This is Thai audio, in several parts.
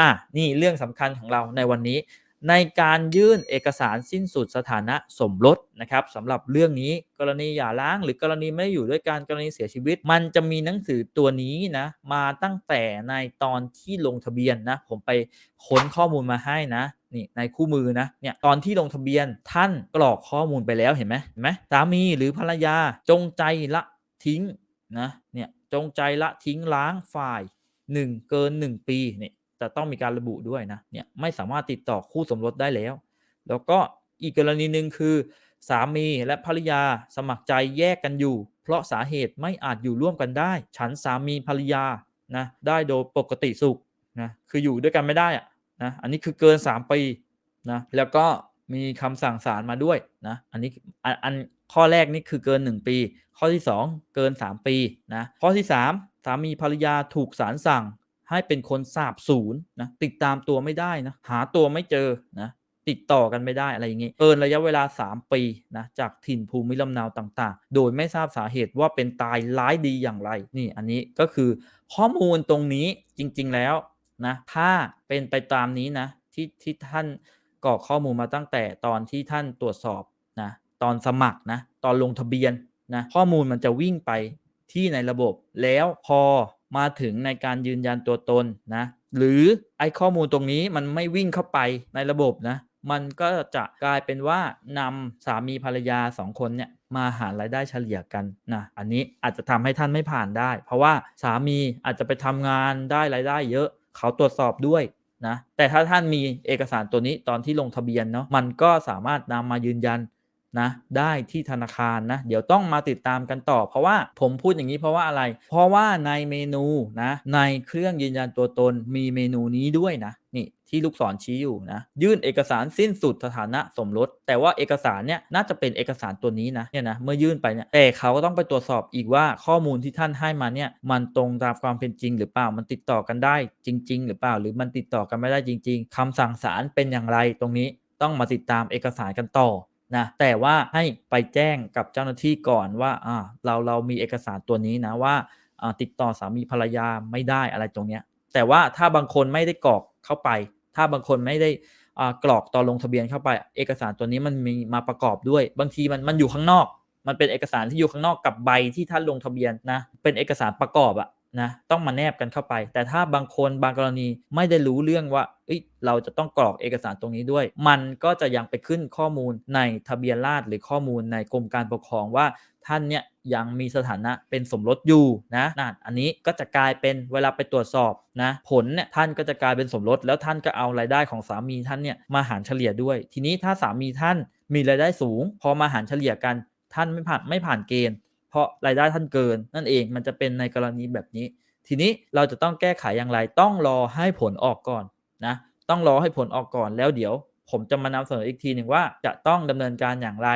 อะนี่เรื่องสำคัญของเราในวันนี้ ในการยื่นเอกสารสิ้นสุดสถานะสมรสนะครับสำหรับเรื่องนี้กรณีหย่าร้างหรือกรณีไม่อยู่ด้วยกันกรณีเสียชีวิต มันจะมีหนังสือตัวนี้นะมาตั้งแต่ในตอนที่ลงทะเบียนนะผมไปค้นข้อมูลมาให้นะนี่ในคู่มือนะเนี่ยตอนที่ลงทะเบียนท่านกรอกข้อมูลไปแล้วเห็นไหมเห็นไหมสามีหรือภรรยาจงใจละทิ้งนะเนี่ยจงใจละทิ้งล้างฝ่าย 1 เกิน 1 ปีเนี่ย จะต้องมีการระบุด้วยนะเนี่ยไม่สามารถติดต่อคู่สมรสได้แล้ว แล้วก็อีกกรณีหนึ่งคือ สามีและภรรยาสมัครใจแยกกันอยู่ เพราะสาเหตุไม่อาจอยู่ร่วมกันได้ ฉันสามีภรรยานะได้โดยปกติสุขนะคืออยู่ด้วยกันไม่ได้อะนะอันนี้คือเกิน 3 ปีนะแล้วก็มีคำสั่งศาลมาด้วยนะอันนี้อันอันข้อแรกนี่คือเกิน 1 ปี ข้อที่ 2 เกิน 3 ปีนะข้อที่ 3 สามีภรรยาถูกศาลสั่ง ให้เป็นคนสาบสูญนะติดตามตัวไม่ได้นะหาตัวไม่เจอนะติดต่อกันไม่ได้อะไรอย่างนี้เกินระยะเวลา 3 ปีนะจากถิ่นภูมิลำเนาต่างๆ โดยไม่ทราบสาเหตุว่าเป็นตายร้ายดีอย่างไรนี่อันนี้ก็คือข้อมูลตรงนี้จริงๆแล้วนะถ้าเป็นไปตามนี้นะที่ที่ท่านกรอกข้อมูลมาตั้งแต่ตอนที่ท่านตรวจสอบนะตอนสมัครนะตอนลงทะเบียนนะข้อมูลมันจะวิ่งไปที่ในระบบแล้วพอ มาถึงในการยืนยันตัวตนนะหรือไอ้ข้อมูลตรงนี้มันไม่วิ่งเข้าไปในระบบนะมันก็จะกลายเป็นว่านำสามีภรรยาสองคนเนี่ยมาหารายได้เฉลี่ยกันนะอันนี้อาจจะทำให้ท่านไม่ผ่านได้ เพราะว่าสามีอาจจะไปทำงานได้รายได้เยอะ เขาตรวจสอบด้วยนะแต่ถ้าท่านมีเอกสารตัวนี้ตอนที่ลงทะเบียนเนาะมันก็สามารถนำมายืนยัน นะได้ที่ธนาคารนะ เดี๋ยวต้องมาติดตามกันต่อ เพราะว่าผมพูดอย่างนี้เพราะว่าอะไร เพราะว่าในเมนูนะในเครื่องยืนยันตัวตนมีเมนูนี้ด้วยนะนี่ที่ลูกศรชี้อยู่นะ ยื่นเอกสารสิ้นสุดสถานะสมรส แต่ว่าเอกสารเนี่ยน่าจะเป็นเอกสารตัวนี้นะเนี่ยนะเมื่อยื่นไปเนี่ยแต่เขาก็ต้องไปตรวจสอบอีกว่าข้อมูลที่ท่านให้มาเนี่ยมันตรงตามความเป็นจริงหรือเปล่ามันติดต่อกันได้จริง ๆ หรือเปล่า หรือมันติดต่อกันไม่ได้จริง ๆคำสั่งศาลเป็นอย่างไรตรงนี้ต้องมาติดตามเอกสารกันต่อ นะแต่ว่าให้ไปแจ้งกับเจ้าหน้าที่ก่อนว่าอ่าเราเรามีเอกสารตัวนี้นะว่าติดต่อสามีภรรยาไม่ได้อะไรตรงเนี้ยแต่ว่าถ้าบางคนไม่ได้กรอกเข้าไป ถ้าบางคนไม่ได้กรอกตอนลงทะเบียนเข้าไป เอกสารตัวนี้มันมีมาประกอบด้วย บางทีมันมันอยู่ข้างนอก มันเป็นเอกสารที่อยู่ข้างนอกกับใบที่ท่านลงทะเบียนนะเป็นเอกสารประกอบอะ นะต้องมาแนบกันเข้าไป แต่ถ้าบางคนบางกรณีไม่ได้รู้เรื่องว่าเเราจะต้องกรอกเอกสารตรงนี้ด้วย มันก็จะยังไปขึ้นข้อมูลในทะเบียนราษฎรหรือข้อมูลในกรมการปกครองว่าท่านเนี่ยยังมีสถานะเป็นสมรสอยู่นะนั่นอันนี้ก็จะกลายเป็นเวลาไปตรวจสอบนะผลเนี่ยท่านก็จะกลายเป็นสมรส แล้วท่านก็เอารายได้ของสามีท่านเนี่ยมาหารเฉลี่ยด้วย ทีนี้ถ้าสามีท่านมีรายได้สูง พอมาหารเฉลี่ยกันท่านไม่ผ่านไม่ผ่านเกณฑ์ เพราะรายได้ท่านเกิน นั่นเองมันจะเป็นในกรณีแบบนี้ ทีนี้เราจะต้องแก้ไขอย่างไรต้องรอให้ผลออกก่อนนะต้องรอให้ผลออกก่อนแล้วเดี๋ยว ผมจะมานำเสนออีกทีหนึ่งว่าจะต้องดำเนินการอย่างไร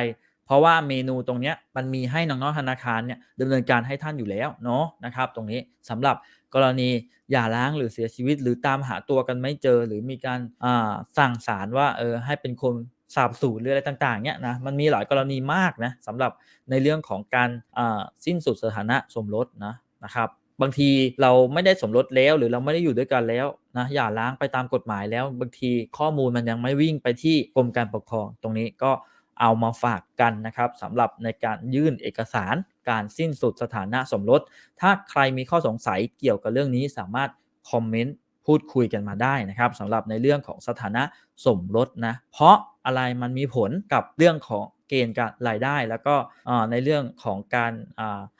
เพราะว่าเมนูตรงนี้มันมีให้น้องๆธนาคารเนี่ยดำเนินการให้ท่านอยู่แล้วเนาะนะครับตรงนี้สำหรับกรณีหย่าร้างหรือเสียชีวิต หรือตามหาตัวกันไม่เจอ หรือมีการสั่งสารว่าเออให้เป็นคน สาบสูญหรืออะไรต่างๆเนี่ยนะมันมีหลายกรณีมากนะสำหรับในเรื่องของการสิ้นสุดสถานะสมรสนะนะครับบางทีเราไม่ได้สมรสแล้วหรือเราไม่ได้อยู่ด้วยกันแล้วนะอย่าล้างไปตามกฎหมายแล้ว บางทีข้อมูลมันยังไม่วิ่งไปที่กรมการปกครอง ตรงนี้ก็เอามาฝากกันนะครับสำหรับในการยื่นเอกสารการสิ้นสุดสถานะสมรส ถ้าใครมีข้อสงสัยเกี่ยวกับเรื่องนี้สามารถคอมเมนต์พูดคุยกันมาได้นะครับสำหรับในเรื่องของสถานะสมรสนะเพราะ อะไรมันมีผลกับเรื่องของเกณฑ์การรายได้ แล้วก็ในเรื่องของการ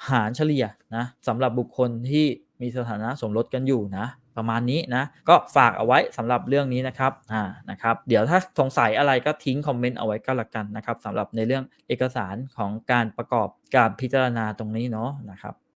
หารเฉลี่ยนะสำหรับบุคคลที่มีสถานะสมรสกันอยู่นะประมาณนี้นะ ก็ฝากเอาไว้สำหรับเรื่องนี้นะครับอ่านะครับเดี๋ยวถ้าสงสัยอะไรก็ทิ้งคอมเมนต์เอาไว้ก็แล้วกันนะครับสำหรับในเรื่องเอกสารของการประกอบการพิจารณาตรงนี้เนาะนะครับ